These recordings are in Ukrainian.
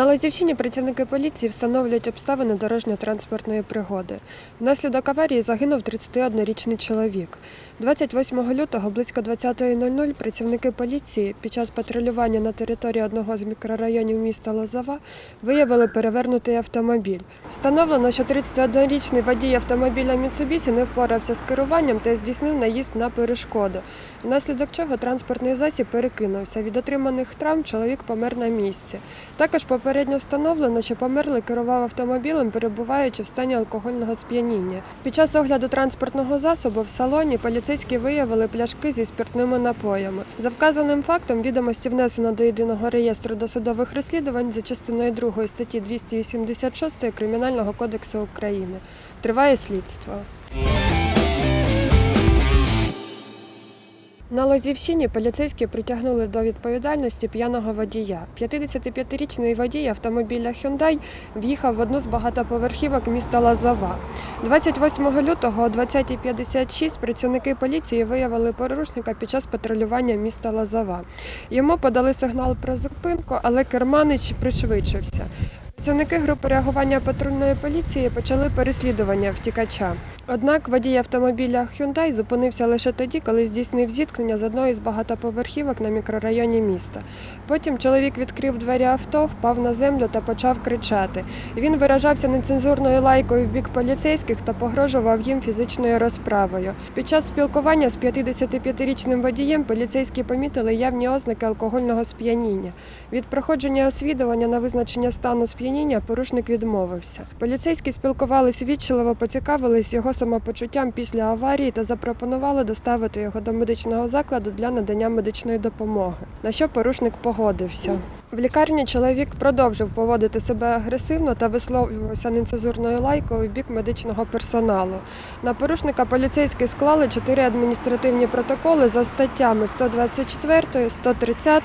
На Лозівщині працівники поліції встановлюють обставини дорожньо-транспортної пригоди. Внаслідок аварії загинув 31-річний чоловік. 28 лютого близько 20.00 працівники поліції під час патрулювання на території одного з мікрорайонів міста Лозова виявили перевернутий автомобіль. Встановлено, що 31-річний водій автомобіля Mitsubishi не впорався з керуванням та здійснив наїзд на перешкоду, внаслідок чого транспортний засіб перекинувся. Від отриманих травм чоловік помер на місці. Також попередньо встановлено, що померлий керував автомобілем, перебуваючи в стані алкогольного сп'яніння. Під час огляду транспортного засобу в салоні поліцейські виявили пляшки зі спиртними напоями. За вказаним фактом відомості внесено до єдиного реєстру досудових розслідувань за частиною 2 статті 286 Кримінального кодексу України. Триває слідство. На Лозівщині поліцейські притягнули до відповідальності п'яного водія. 55-річний водій автомобіля Hyundai в'їхав в одну з багатоповерхівок міста Лозова. 28 лютого о 20.56 працівники поліції виявили порушника під час патрулювання міста Лозова. Йому подали сигнал про зупинку, але керманич пришвидшився. Працівники групи реагування патрульної поліції почали переслідування втікача. Однак водій автомобіля Hyundai зупинився лише тоді, коли здійснив зіткнення з одної з багатоповерхівок на мікрорайоні міста. Потім чоловік відкрив двері авто, впав на землю та почав кричати. Він виражався нецензурною лайкою в бік поліцейських та погрожував їм фізичною розправою. Під час спілкування з 55-річним водієм поліцейські помітили явні ознаки алкогольного сп'яніння. Від проходження освідування на визначення стану сп'яніння порушник відмовився. Поліцейські спілкувались вічливо, поцікавились його самопочуттям після аварії та запропонували доставити його до медичного закладу для надання медичної допомоги. На що порушник погодився. В лікарні чоловік продовжив поводити себе агресивно та висловлювався нецензурною лайкою в бік медичного персоналу. На порушника поліцейські склали чотири адміністративні протоколи за статтями 124, 130,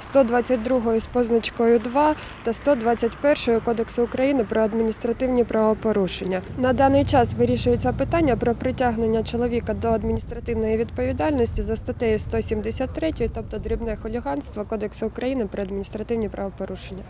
122 з позначкою 2 та 121 Кодексу України про адміністративні правопорушення. На даний час вирішується питання про притягнення чоловіка до адміністративної відповідальності за статтею 173, тобто дрібне хуліганство Кодексу України про адміністративні правопорушення.